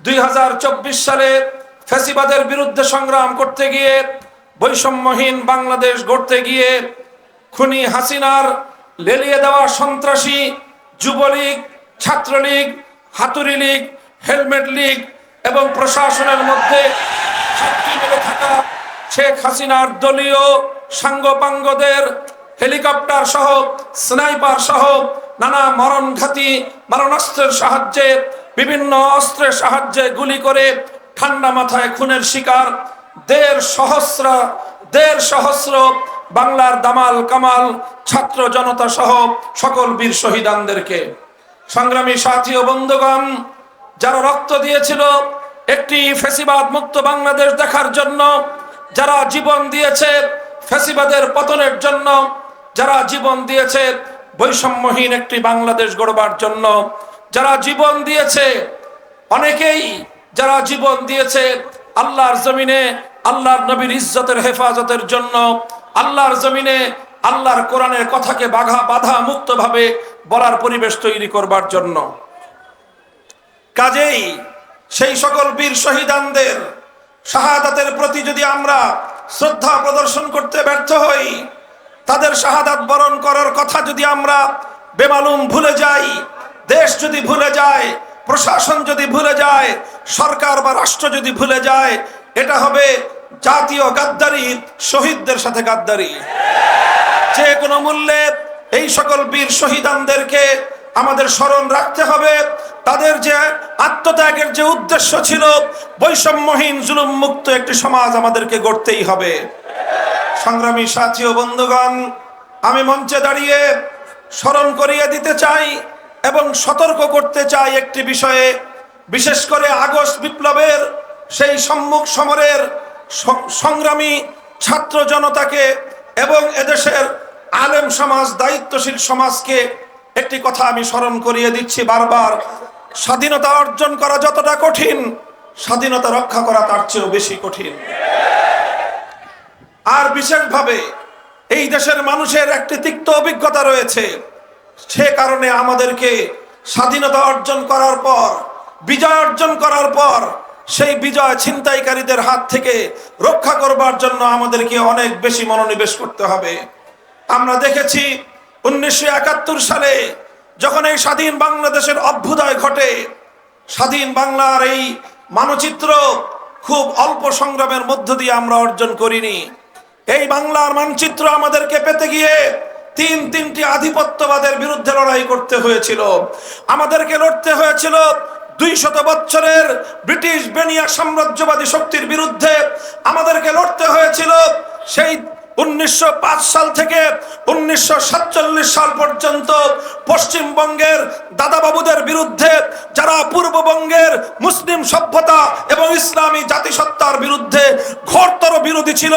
দুই হাজার চব্বিশ সালে ফ্যাসিবাদের বিরুদ্ধে সংগ্রাম করতে গিয়ে বৈষম্যহীন বাংলাদেশ গড়তে গিয়ে খুনি হাসিনার লেলিয়ে দেওয়া সন্ত্রাসী, যুবলীগ, ছাত্রলীগ হাতুরি লীগ হেলমেট লীগ এবং প্রশাসনের মধ্যে থাকা শেখ হাসিনার দলীয় সাঙ্গপাঙ্গদের, হেলিকপ্টার সহ, স্নাইপার সহ নানা মরণঘাতী, মারণাস্ত্রের সাহায্যে বিভিন্ন অস্ত্রের সাহায্যে গুলি করে ঠান্ডা মাথায় খুনের শিকার। দেড় সহস্র দেড় সহস্র বাংলার দামাল কামাল, ছাত্র জনতা সহ সকল বীর শহীদানদেরকে। সংগ্রামী সাথী ও বন্ধুগণ, যারা রক্ত দিয়েছিল, একটি ফেসিবাদ মুক্ত বাংলাদেশ দেখার জন্য, যারা জীবন দিয়েছে ফেসিবাদের পতনের জন্য, যারা জীবন দিয়েছে বৈষম্যহীন একটি বাংলাদেশ গড়বার জন্য যারা জীবন দিয়েছে, অনেকেই যারা জীবন দিয়েছে আল্লাহর জমিনে, আল্লাহর নবীর ইজ্জতের হেফাজতের জন্য, আল্লাহর জমিনে আল্লাহর কোরআনের কথাকে বাধা বাধা মুক্তভাবে বলার পরিবেশ তৈরি করবার জন্য। কাজেই সেই সকল বীর শহীদানদের শাহাদাতের প্রতি যদি আমরা শ্রদ্ধা প্রদর্শন করতে ব্যর্থ হই, তাদের শাহাদাত বরণ করার কথা যদি আমরা বেমালুম ভুলে যাই দেশ যদি ভুলে যায়, প্রশাসন যদি ভুলে যায়, সরকার বা রাষ্ট্র যদি ভুলে যায়, এটা হবে জাতীয় গাদ্দারি, শহীদদের সাথে গাদ্দারি। যে কোনো মূল্যে এই সকল বীর শহীদানদেরকে আমাদের স্মরণ রাখতে হবে। তাদের যে আত্মত্যাগের যে উদ্দেশ্য ছিল, বৈষম্যহীন, জুলুম মুক্ত একটি সমাজ আমাদেরকে গড়তেই হবে। সংগ্রামী সাথী ও বন্ধুগণ, আমি মঞ্চে দাঁড়িয়ে স্মরণ করিয়ে দিতে চাই এবং সতর্ক করতে চাই একটি বিষয়ে, বিশেষ করে আগস্ট বিপ্লবের সেই সম্মুখ সমরের সংগ্রামী ছাত্র জনতাকে এবং এদেশের আলেম সমাজ, দায়িত্বশীল সমাজকে একটি কথা আমি স্মরণ করিয়ে দিচ্ছি বারবার। স্বাধীনতা অর্জন করা যতটা কঠিন, স্বাধীনতা রক্ষা করা তার চেয়েও বেশি কঠিন। আর বিশেষভাবে এই দেশের মানুষের একটি তিক্ত অভিজ্ঞতা রয়েছে। সে কারণে আমাদেরকে স্বাধীনতা অর্জন করার পর, বিজয় অর্জন করার পর, সেই বিজয় ছিনতাইকারীদের হাত থেকে রক্ষা করবার জন্য আমাদেরকে অনেক বেশি মনোনিবেশ করতে হবে। আমরা দেখেছি উনিশশো একাত্তর সালে যখন এই স্বাধীন বাংলাদেশের অভ্যুদয় ঘটে, স্বাধীন বাংলার এই মানচিত্র খুব অল্প সংগ্রামের মধ্য দিয়ে আমরা অর্জন করিনি। এই বাংলার মানচিত্র আমাদেরকে পেতে গিয়ে তিন তিনটি আধিপত্যবাদের বিরুদ্ধে লড়াই করতে হয়েছিল। আমাদেরকে লড়তে হয়েছিল দুই শত বছরের ব্রিটিশ বেনিয়া সাম্রাজ্যবাদী শক্তির বিরুদ্ধে। আমাদেরকে লড়তে হয়েছিল সেই উনিশশো পাঁচ সাল থেকে উনিশশো সাতচল্লিশ সাল পর্যন্ত পশ্চিমবঙ্গের দাদাবাবুদের বিরুদ্ধে যারা পূর্ববঙ্গের মুসলিম সভ্যতা এবং ইসলামী জাতিসত্তার বিরুদ্ধে ঘোরতর বিরোধী ছিল,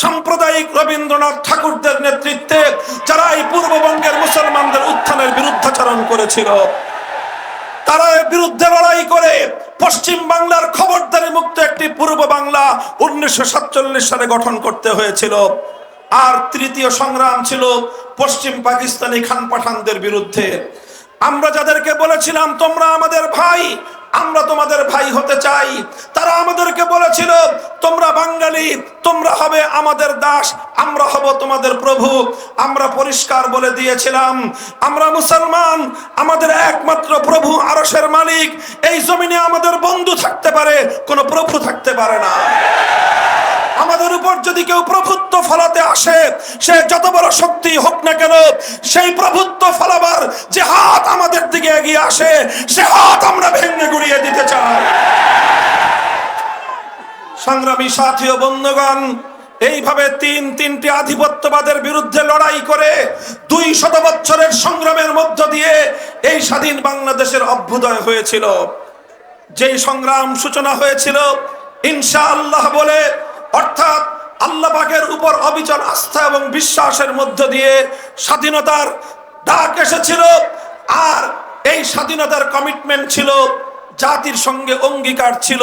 সাম্প্রদায়িক রবীন্দ্রনাথ ঠাকুরদের নেতৃত্বে যারা এই পূর্ববঙ্গের মুসলমানদের উত্থানের বিরুদ্ধাচরণ করেছিল। তারা বিরুদ্ধে লড়াই করে পশ্চিম বাংলার খবরদারি মুক্ত একটি পূর্ব বাংলা উনিশশো সাতচল্লিশ সালে গঠন করতে হয়েছিল। আর তৃতীয় সংগ্রাম ছিল পশ্চিম পাকিস্তানি খান পাঠানদের বিরুদ্ধে। আমরা যাদেরকে বলেছিলাম, তোমরা আমাদের ভাই, আমরা তোমাদের ভাই হতে চাই। তারা আমাদেরকে বলেছিল, তোমরা বাঙালি, তোমরা হবে আমাদের দাস, আমরা হব তোমাদের প্রভু। আমরা পরিষ্কার বলে দিয়েছিলাম, আমরা মুসলমান, আমাদের একমাত্র প্রভু আরসের মালিক। এই জমিনে আমাদের বন্ধু থাকতে পারে, কোনো প্রভু থাকতে পারে না। আমাদের উপর যদি কেউ প্রভুত্ব ফলাতে আসে, সে যত বড় শক্তি হোক না কেন, সেই প্রভুত্ব ফলাবার যে হাত আমাদের দিকে এগিয়ে আসে, সে হাত আমরা ভেঙে গুড়িয়ে দিতে চাই। সংগ্রামী সাথী ও বন্ধুগণ, এইভাবে তিন তিনটি আধিপত্যবাদের বিরুদ্ধে লড়াই করে দুই শত বছরের সংগ্রামের মধ্য দিয়ে এই স্বাধীন বাংলাদেশের অভ্যুদয় হয়েছিল। যেই সংগ্রাম সূচনা হয়েছিল ইনশা আল্লাহ বলে অর্থাৎ আল্লাহ পাকের উপর অবিচল আস্থা এবং বিশ্বাসের মধ্য দিয়ে স্বাধীনতার ডাক এসেছিল। আর এই স্বাধীনতার কমিটমেন্ট ছিল, জাতির সঙ্গে অঙ্গীকার ছিল।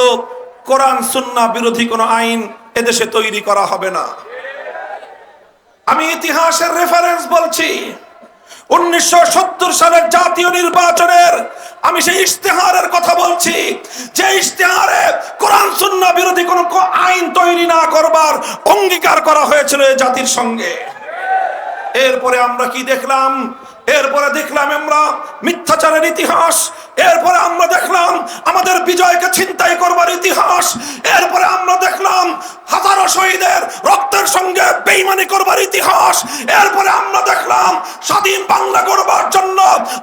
কোরআন সুন্না বিরোধী কোনো আইন এদেশে তৈরি করা হবে না। আমি ইতিহাসের রেফারেন্স বলছি। উনিশশো সালের জাতীয় নির্বাচনের আমি সেই ইশতেহারের কথা বলছি। যে ইশতেহারে ইশতেহার বিরোধী কোনো আইন তৈরি না করবার অঙ্গীকার করা হয়েছিল জাতির সঙ্গে। এরপরে আমরা কি দেখলাম? এরপরে দেখলাম আমরা মিথ্যাচারের ইতিহাস, এরপরে আমরা দেখলাম আমাদের বিজয়কে ছিনতাই করবার ইতিহাস, এরপরে আমরা দেখলাম হাজারো শহীদের রক্তের সঙ্গে বেইমানি করবার ইতিহাস, এরপরে আমরা দেখলাম স্বাধীন বাংলা করবার জন্য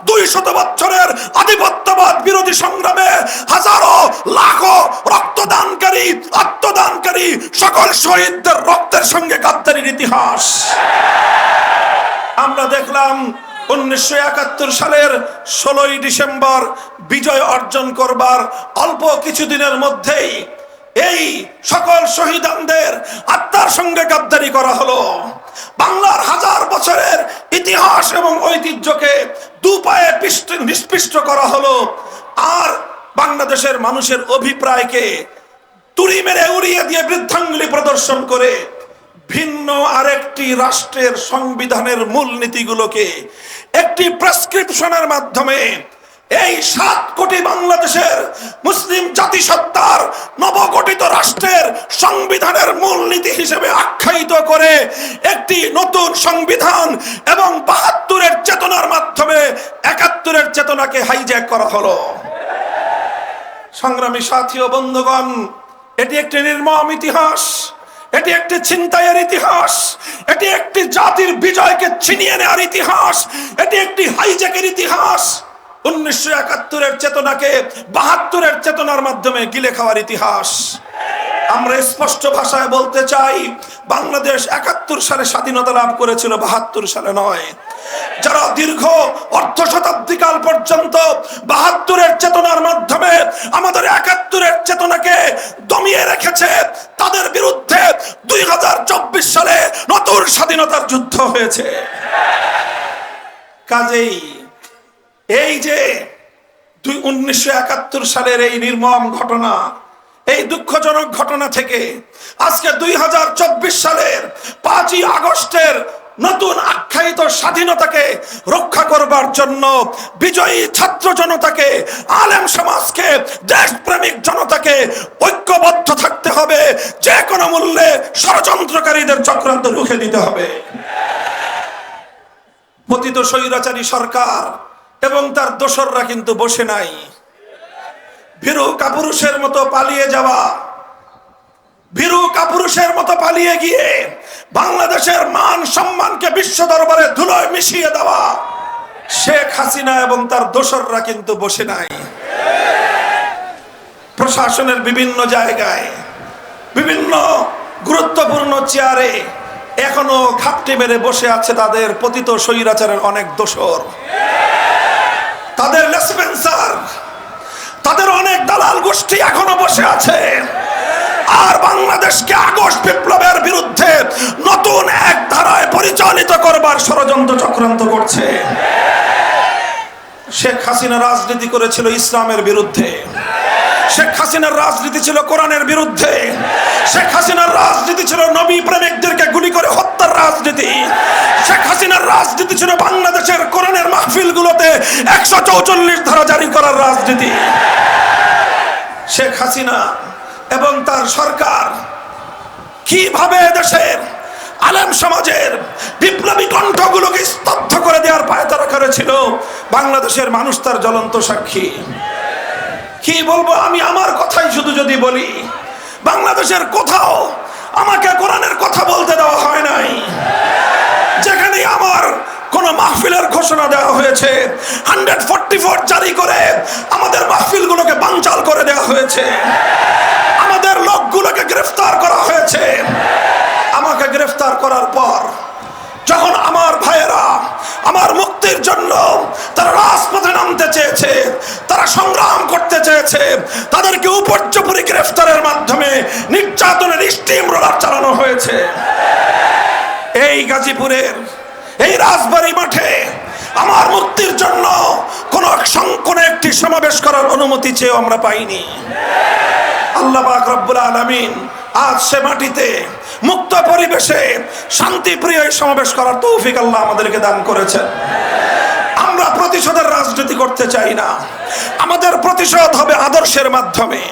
দুই শত বছরের আধিপত্যবাদ বিরোধী সংগ্রামে হাজারো লাখো রক্তদানকারী, আত্মদানকারী সকল শহীদদের রক্তের সঙ্গে গাদ্দারির ইতিহাস। আমরা দেখলাম উনিশশো একাত্তর সালের ষোলোই ডিসেম্বর বিজয় অর্জন করবার অল্প কিছুদিনের মধ্যেই এই সকল শহীদানদের আত্মার সঙ্গে গাদ্দারি করা হলো। বাংলার হাজার বছরের ইতিহাস এবং ঐতিহ্যকে দু পায়ে পিষ্ট- নিষ্পিষ্ট করা হলো। আর বাংলাদেশের মানুষের অভিপ্রায়কে তুড়ি মেরে উড়িয়ে দিয়ে বৃদ্ধাঙ্গুলি প্রদর্শন করে ভিন্ন আরেকটি রাষ্ট্রের সংবিধানের মূল নীতিগুলোকে একটি প্রেসক্রিপশনের মাধ্যমে এই সাত কোটি বাংলাদেশের মুসলিম জাতিসত্তার নবগঠিত রাষ্ট্রের সংবিধানের মূল নীতি হিসেবে আখ্যায়িত করে একটি নতুন সংবিধান এবং বাহাত্তরের চেতনার মাধ্যমে একাত্তরের চেতনাকে হাইজ্যাক করা হলো। সংগ্রামী সাথী ও বন্ধুগণ, এটি একটি নির্মম ইতিহাস। এটি একটি ছিনতাইয়ের ইতিহাস। এটি একটি জাতির বিজয়কে ছিনিয়ে নেওয়ার ইতিহাস। এটি একটি হাইজ্যাকের ইতিহাস। উনিশশো একাত্তরের চেতনাকে বাহাত্তরের চেতনার মাধ্যমে গিলে খাওয়ার ইতিহাস। আমরা স্পষ্ট ভাষায় বলতে চাই, বাংলাদেশ একাত্তর সালে স্বাধীনতা লাভ করেছিল, বাহাত্তর সালে নয়। যারা দীর্ঘ অর্ধ শতাব্দীকাল পর্যন্ত বাহাত্তরের চেতনার মাধ্যমে আমাদের একাত্তরের চেতনাকে দমিয়ে রেখেছে, তাদের বিরুদ্ধে দুই সালে নতুন স্বাধীনতার যুদ্ধ হয়েছে। কাজেই এই যে দুই উনিশশো একাত্তর সালের এই নির্মম ঘটনা, এই দুঃখজনক ঘটনা থেকে আজকে দুই হাজার চব্বিশ সালের পাঁচই আগস্টের নতুন আখ্যায়িত স্বাধীনতাকে রক্ষা করবার জন্য বিজয়ী ছাত্র জনতাকে, আলেম সমাজকে, দেশপ্রেমিক জনতাকে ঐক্যবদ্ধ থাকতে হবে। যে কোনো মূল্যে ষড়যন্ত্রকারীদের চক্রান্ত রুখে দিতে হবে। পতিত স্বৈরাচারী সরকার এবং তার দোসররা কিন্তু বসে নাই। ভীরু কাপুরুষের মতো পালিয়ে যাওয়া ভীরু কাপুরুষের মতো পালিয়ে গিয়ে বাংলাদেশের মান সম্মানকে বিশ্ব দরবারে ধুলোয় মিশিয়ে দেওয়া শেখ হাসিনা এবং তার দোসররা কিন্তু বসে নাই। প্রশাসনের বিভিন্ন জায়গায়, বিভিন্ন গুরুত্বপূর্ণ চেয়ারে এখনও খাপটি মেরে বসে আছে তাদের পতিত স্বৈরাচারের অনেক দোসর। তাদের লেসপেন্সার, তাদের অনেক দালাল গোষ্ঠী এখনও বসে আছে। আর বাংলাদেশকে আগস্ট বিপ্লবের বিরুদ্ধে নতুন এক ধারায় পরিচালিত করবার ষড়যন্ত্র চক্রান্ত করছে। শেখ হাসিনা রাজনীতি করেছিল ইসলামের বিরুদ্ধে। শেখ হাসিনার রাজনীতি ছিল কোরআনের বিরুদ্ধে। শেখ হাসিনার রাজনীতি ছিল নবী প্রেমিকদেরকে গুলি করে হত্যার রাজনীতি। শেখ হাসিনার রাজনীতি ছিল বাংলাদেশের কোরআনের মাহফিলগুলোতে একশো চৌচল্লিশ ধারা জারি করার রাজনীতি। শেখ হাসিনা এবং তার সরকার কীভাবে দেশের আলেম সমাজের বিপ্লবী কণ্ঠগুলোকে স্তব্ধ করে দেওয়ার পায়তারা করেছিল, বাংলাদেশের মানুষ তার জ্বলন্ত সাক্ষী। কি বলব আমি আমার কথাই শুধু যদি বলি, বাংলাদেশের কোথাও আমাকে কোরআনের কথা বলতে দেওয়া হয় নাই। যেখানে আমার কোন মাহফিলের ঘোষণা দেওয়া হয়েছে। হান্ড্রেড ফোরটি ফোর জারি করে আমাদের মাহফিলগুলোকে বানচাল করে দেওয়া হয়েছে। আমাদের লোকগুলোকে গ্রেফতার করা হয়েছে। আমাকে গ্রেফতার করার পর যখন আমার ভাইয়েরা আমার মুক্তির জন্য তারা রাজপথে নামতে চেয়েছে, তারা সংগ্রাম করতে চেয়েছে, তাদেরকে উপর্যপুরি গ্রেফতারের মাধ্যমে নির্যাতনের স্টিম রোলার চালানো হয়েছে। এই গাজীপুরের এই রাজবাড়ি মাঠে আমার মুক্তির জন্য কোন কোন একটি সমাবেশ করার অনুমতি চেয়েও আমরা পাইনি। আল্লাহ রব্বুল আলামিন আজ সে মাটিতে মুক্ত পরিবেশে শান্তিপ্রিয় সমাবেশ করার তৌফিক আল্লাহ আমাদেরকে দান করেছেন। আমরা প্রতিশোধের রাজনীতি করতে চাই না। আমাদের প্রতিশোধ হবে আদর্শের মাধ্যমে।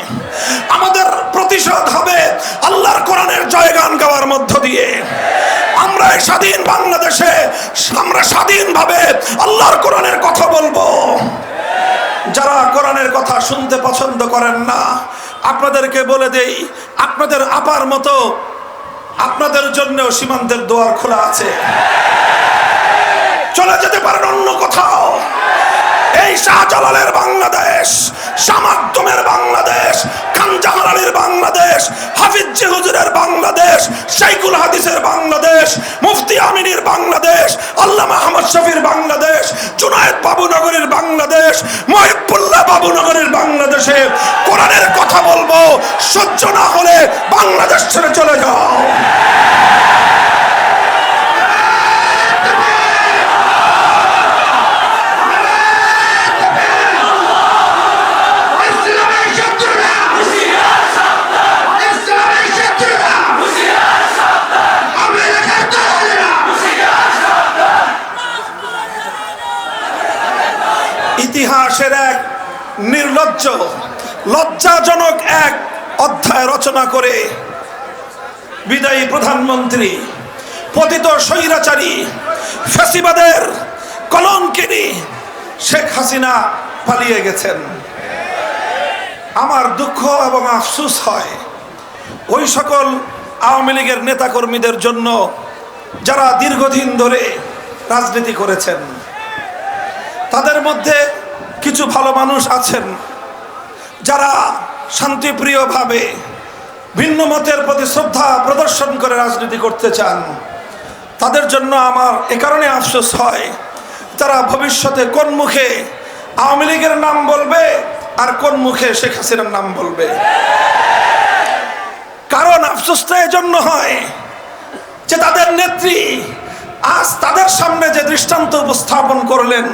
আমাদের প্রতিশোধ হবে আল্লাহর কোরআনের জয়গান গাওয়ার মধ্য দিয়ে। আমরা এই স্বাধীন বাংলাদেশে, আমরা স্বাধীনভাবে আল্লাহর কোরআনের কথা বলব। যারা কোরআনের কথা শুনতে পছন্দ করেন না, আপনাদেরকে বলে দেই, আপনাদের আপার মতো আপনাদের জন্য সীমান্তের দোয়ার খোলা আছে। চলে যেতে পারেন অন্য কোথাও। এই শাহজালালের বাংলাদেশ সামাকদমের বাংলাদেশ খানজাহার আলীর বাংলাদেশ হাফিজ হুজুরের বাংলাদেশ শাইকুল হাদিসের বাংলাদেশ, মুফতি আমিনীর বাংলাদেশ আল্লাহ আহমদ শফির বাংলাদেশ, জুনায়েদ বাবুনগরীর বাংলাদেশ, মহিবুল্লাহ বাবুনগরীর বাংলাদেশে কোরআনের কথা বলব, সহ্য না হলে বাংলাদেশ ছেড়ে চলে যাও। ইতিহাসের এক নির্লজ্জ, লজ্জাজনক এক অধ্যায় রচনা করে বিদায়ী প্রধানমন্ত্রী, পতিত স্বৈরাচারী, ফ্যাসিবাদের কলঙ্কিনী শেখ হাসিনা পালিয়ে গেছেন। আমার দুঃখ এবং আফসুস হয় ওই সকল আওয়ামী লীগের নেতাকর্মীদের জন্য যারা দীর্ঘদিন ধরে রাজনীতি করেছেন। তাদের মধ্যে কিছু ভালো মানুষ আছেন যারা শান্তিপ্রিয়ভাবে ভিন্ন মতের প্রতি শ্রদ্ধা প্রদর্শন করে রাজনীতি করতে চান। তাদের জন্য আমার এ কারণে আফসোস হয়। তারা ভবিষ্যতে কোন মুখে আওয়ামী লীগের নাম বলবে আর কোন মুখে শেখ হাসিনার নাম বলবে। কারণ আফসোসটা এজন্য হয় যে তাদের নেত্রী আজ তাদের সামনে যে দৃষ্টান্ত উপস্থাপন করলেন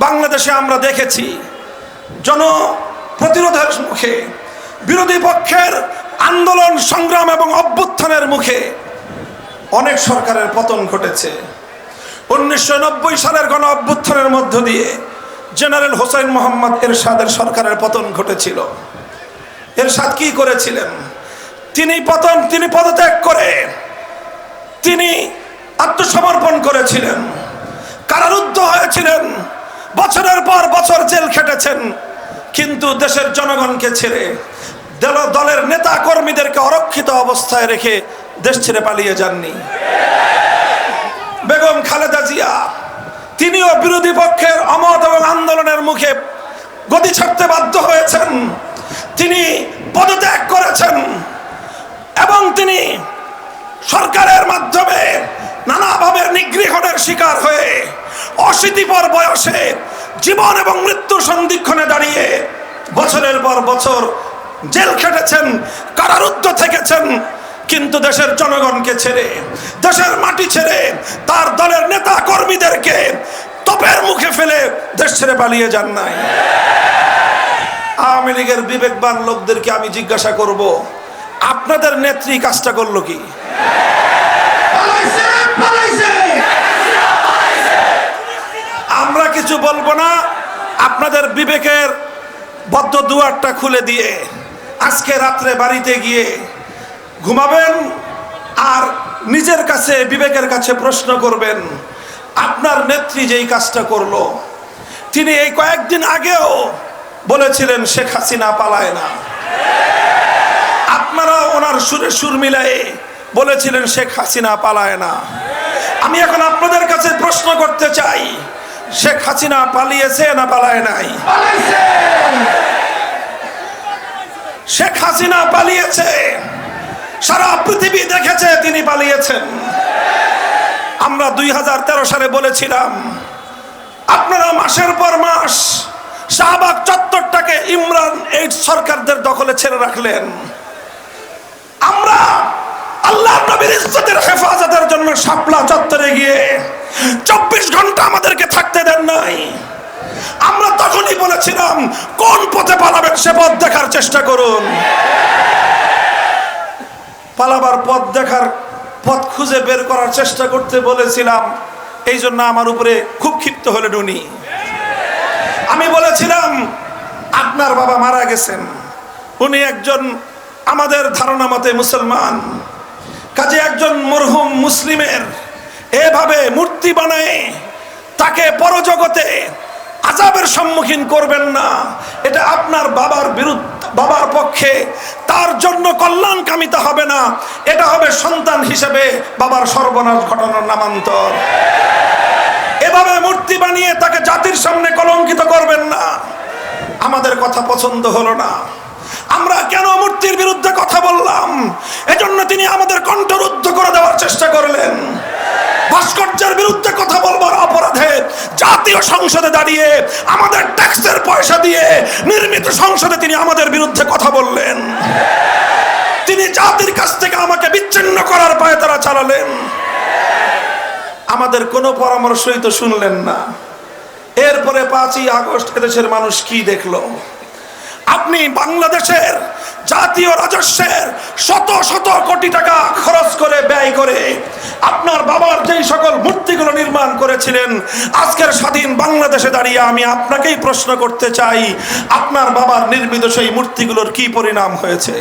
বাংলাদেশে আমরা দেখেছি জন প্রতিরোধের মুখে, বিরোধী পক্ষের আন্দোলন, সংগ্রাম এবং অভ্যুত্থানের মুখে অনেক সরকারের পতন ঘটেছে। উনিশশো নব্বই সালের গণ অভ্যুত্থানের মধ্য দিয়ে জেনারেল হোসেন মোহাম্মদ এরশাদের সরকারের পতন ঘটেছিল। এরশাদ কি করেছিলেন? তিনি পতন, তিনি পদত্যাগ করে তিনি আত্মসমর্পণ করেছিলেন। কারারুদ্ধ হয়েছিলেন। বছরের পর বছর জেল খেটেছেন। কিন্তু দেশের জনগণকে ছেড়ে দল- দলের নেতা কর্মীদেরকে অরক্ষিত অবস্থায় রেখে দেশ ছেড়ে পালিয়ে যাননি। বেগম খালেদা জিয়া, তিনিও বিরোধী পক্ষের অমত এবং আন্দোলনের মুখে গতি ছাড়তে বাধ্য হয়েছেন। তিনি পদত্যাগ করেছেন এবং তিনি সরকারের মাধ্যমে নানাভাবে নিগৃহণের শিকার হয়ে অশীতিপর বয়সে জীবন এবং মৃত্যুর সন্ধিক্ষণে দাঁড়িয়ে বছরের পর বছর জেল খেটেছেন, কারারুদ্ধ থেকেছেন, কিন্তু দেশের জনগণকে ছেড়ে, দেশের মাটি ছেড়ে, তার দলের নেতা কর্মীদেরকে তপের মুখে ফেলে দেশ ছেড়ে পালিয়ে যান নাই। আওয়ামী লীগের বিবেকবান লোকদেরকে আমি জিজ্ঞাসা করব, আপনাদের নেত্রী কাজটা করল কি? আমরা কিছু বলব না। আপনাদের বিবেকের বদ্ধ দুয়ারটা খুলে দিয়ে আজকে রাত্রে বাড়িতে গিয়ে ঘুমাবেন আর নিজের কাছে, বিবেকের কাছে প্রশ্ন করবেন, আপনার নেত্রী যেই কাজটা করল, তিনি এই কয়েকদিন আগেও বলেছিলেন, শেখ হাসিনা পালায় না। আপনারা ওনার সুরে সুর মিলাই বলেছিলেন, শেখ হাসিনা পালায় না। আমি এখন আপনাদের কাছে প্রশ্ন করতে চাই শেখ হাসিনা পালিয়েছে না পালায় নাই? শেখ হাসিনা পালিয়েছে। সারা পৃথিবী দেখেছে তিনি পালিয়েছেন। আমরা দুই হাজার তেরো সালে বলেছিলাম আপনারা মাসের পর মাস শাহবাগ চত্বরটাকে ইমরান এই সরকারদের দখলে ছেড়ে রাখলেন। আমরা আল্লাহ নবীর ইজ্জতের হেফাজতের জন্য শাপলা চত্বরে গিয়ে চব্বিশ ঘণ্টা আমাদেরকে থাকতে দেন নাই। আমরা তখনই বলেছিলাম, কোন পথে পালাবেন সে পথ দেখার চেষ্টা করুন। পালাবার পথ দেখার পথ খুঁজে বের করার চেষ্টা করতে বলেছিলাম, এই জন্য আমার উপরে খুব ক্ষিপ্ত হলেন উনি। আমি বলেছিলাম, আপনার বাবা মারা গেছেন। উনি একজন আমাদের ধারণা মতে মুসলমান। কাজে একজন মরহুম মুসলিমের এভাবে মূর্তি বানায় তাকে পরজগতে আজাবের সম্মুখীন করবেন না। এটা আপনার বাবার বিরুদ্ধে, বাবার পক্ষে তার জন্য কল্যাণ কামিতা হবে না। এটা হবে সন্তান হিসেবে বাবার সর্বনাশ ঘটানোর নামান্তর। এভাবে মূর্তি বানিয়ে তাকে জাতির সামনে কলঙ্কিত করবেন না। আমাদের কথা পছন্দ হলো না। আমরা কেন মূর্তির বিরুদ্ধে কথা বললাম এজন্য তিনি আমাদের কণ্ঠরুদ্ধ করে দেওয়ার চেষ্টা করলেন ভাস্কর্যের বিরুদ্ধে কথা বলবার অপরাধে জাতীয় সংসদে দাঁড়িয়ে আমাদের ট্যাক্সের পয়সা দিয়ে নির্মিত সংসদে তিনি আমাদের বিরুদ্ধে কথা বললেন। তিনি জাতির কাছ থেকে আমাকে বিচ্ছিন্ন করার পায়ে তারা চালালেন। আমাদের কোনো পরামর্শই তো শুনলেন না। এরপরে পাঁচই আগস্ট এদেশের মানুষ কি দেখল? আপনি বাংলাদেশের জাতীয় রাজস্বের শত শত কোটি টাকা খরচ করে ব্যয় করে আপনার বাবার যেই সকল মূর্তিগুলো নির্মাণ করেছিলেন, আজকের স্বাধীন বাংলাদেশে দাঁড়িয়ে আমি আপনাকেই প্রশ্ন করতে চাই, আপনার বাবার নির্মিত সেই মূর্তিগুলোর কি পরিণাম হয়েছে?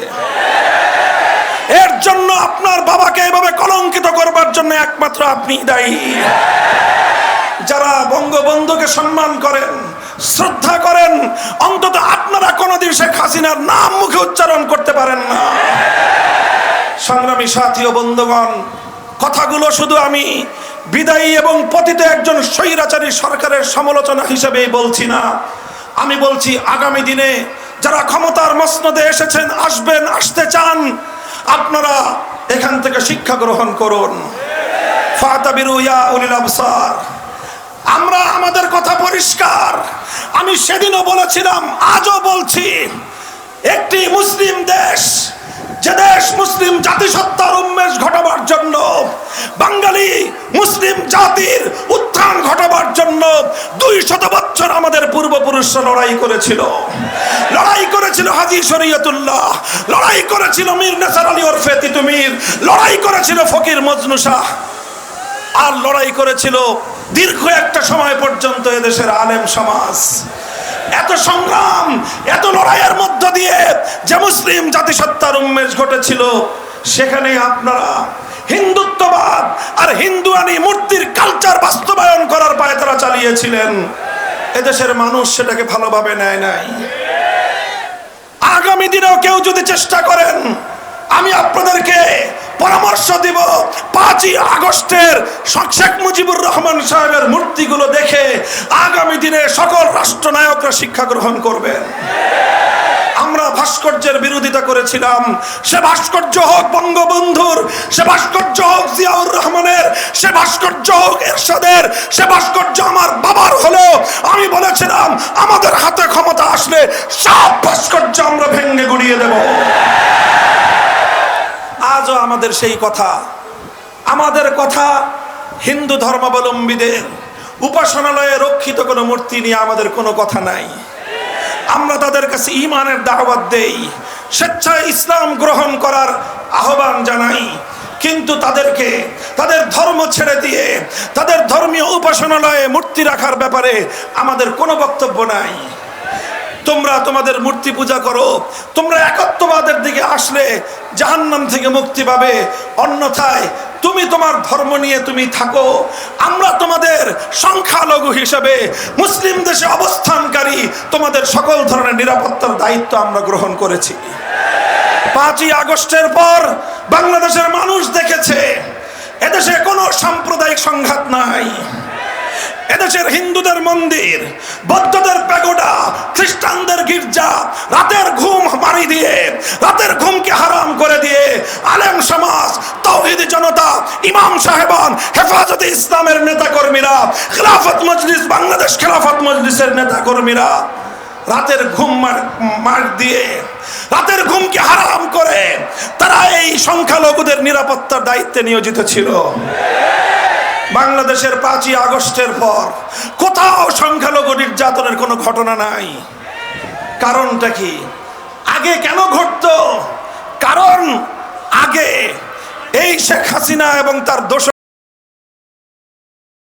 এর জন্য আপনার বাবাকে এভাবে কলঙ্কিত করবার জন্য একমাত্র আপনি দায়ী। যারা বঙ্গবন্ধুকে সম্মান করেন শ্রদ্ধা করেন। অন্তত আপনারা কোনোদিন শেখ হাসিনার নাম মুখে উচ্চারণ করতে পারেন না। সংগ্রামী সাথী ও বন্ধুগণ, কথাগুলো শুধু আমি বিদায়ী এবং পতিত একজন স্বৈরাচারী সরকারের সমালোচনা হিসেবেই বলছি না। আমি বলছি, আগামী দিনে যারা ক্ষমতার মসনদে এসেছেন, আসবেন, আসতে চান, আপনারা এখান থেকে শিক্ষা গ্রহণ করুন। ফাতাবিরু ইয়া উলিল আবসার। আমরা আমাদের কথা পরিষ্কার। আমি সেদিনও বলেছিলাম, আজও বলছি, একটি মুসলিম দেশ, যে দেশ মুসলিম জাতিসত্তার উন্মেষ ঘটাবার জন্য, বাঙালি মুসলিম জাতির উত্থান ঘটাবার জন্য দুই শত বছর আমাদের পূর্বপুরুষরা লড়াই করেছিল। লড়াই করেছিল হাজি শরীয়তুল্লাহ, লড়াই করেছিল মীর নেসার আলী ওরফে তিতুমির, লড়াই করেছিল ফকির মজনু শাহ, আর লড়াই করেছিল দীর্ঘ একটা সময় পর্যন্ত এদেশের আলেম সমাজ, এত সংগ্রাম, এত লড়াইয়ের মধ্য দিয়ে যে মুসলিম জাতিসত্তার উন্মেষ ঘটেছিল, সেখানে আপনারা হিন্দুত্ববাদ আর হিন্দুয়ানি মূর্তির কালচার বাস্তবায়ন করার পায়ে তারা চালিয়েছিলেন। এদেশের মানুষ সেটাকে ভালোভাবে নেয় নাই। আগামী দিনেও কেউ যদি চেষ্টা করেন, আমি আপনাদেরকে পরামর্শ দিব পাঁচই আগস্টের শেখ মুজিবুর রহমান সাহেবের মূর্তিগুলো দেখে আগামী দিনে সকল রাষ্ট্রনায়করা শিক্ষা গ্রহণ করবে। আমরা ভাস্কর্যের বিরোধিতা করেছিলাম। সে ভাস্কর্য হোক বঙ্গবন্ধুর, সে ভাস্কর্য হোক জিয়াউর রহমানের, সে ভাস্কর্য হোক এরশাদের, সে ভাস্কর্য আমার বাবার হলেও আমি বলেছিলাম, আমাদের হাতে ক্ষমতা আসলে সব ভাস্কর্য আমরা ভেঙে গুড়িয়ে দেব। আজও আমাদের সেই কথা। আমাদের কথা হিন্দু ধর্মাবলম্বীদের উপাসনালয়ে রক্ষিত কোনো মূর্তি নিয়ে আমাদের কোনো কথা নাই। আমরা তাদের কাছে ইমানের দাওয়াত দেই, স্বেচ্ছায় ইসলাম গ্রহণ করার আহ্বান জানাই। কিন্তু তাদেরকে, তাদের ধর্ম ছেড়ে দিয়ে, তাদের ধর্মীয় উপাসনালয়ে মূর্তি রাখার ব্যাপারে আমাদের কোনো বক্তব্য নাই। তোমরা তোমাদের মূর্তি পূজা করো। তোমরা একত্ববাদের দিকে আসলে জাহান্নাম থেকে মুক্তি পাবে। অন্যথায় তুমি তোমার ধর্ম নিয়ে তুমি থাকো। আমরা তোমাদের সংখ্যালঘু হিসেবে মুসলিম দেশে অবস্থানকারী তোমাদের সকল ধরনের নিরাপত্তার দায়িত্ব আমরা গ্রহণ করেছি। পাঁচই আগস্টের পর বাংলাদেশের মানুষ দেখেছে, এদেশে কোনো সাম্প্রদায়িক সংঘাত নাই। এদেশের হিন্দুদের মন্দির, বৌদ্ধদের প্যাগোডা, খ্রিস্টানদের গির্জা, রাতের ঘুম মারি দিয়ে, রাতের ঘুমকে হারাম করে দিয়ে আলেম সমাজ, তৌহিদি জনতা, ইমাম সাহেবান, হেফাজতে ইসলামের নেতাকর্মীরা, খেলাফত মজলিস, বাংলাদেশ খেলাফত মজলিসের নেতাকর্মীরা রাতের ঘুম মার দিয়ে, রাতের ঘুমকে হারাম করে, তারা এই সংখ্যালঘুদের নিরাপত্তার দায়িত্বে নিয়োজিত ছিল। বাংলাদেশের পাঁচই আগস্টের পর কোথাও সংখ্যালঘু নির্যাতনের কোনো ঘটনা নাই। কারণটা কি? আগে কেন ঘটত? কারণ আগে এই শেখ হাসিনা এবং তার দোষ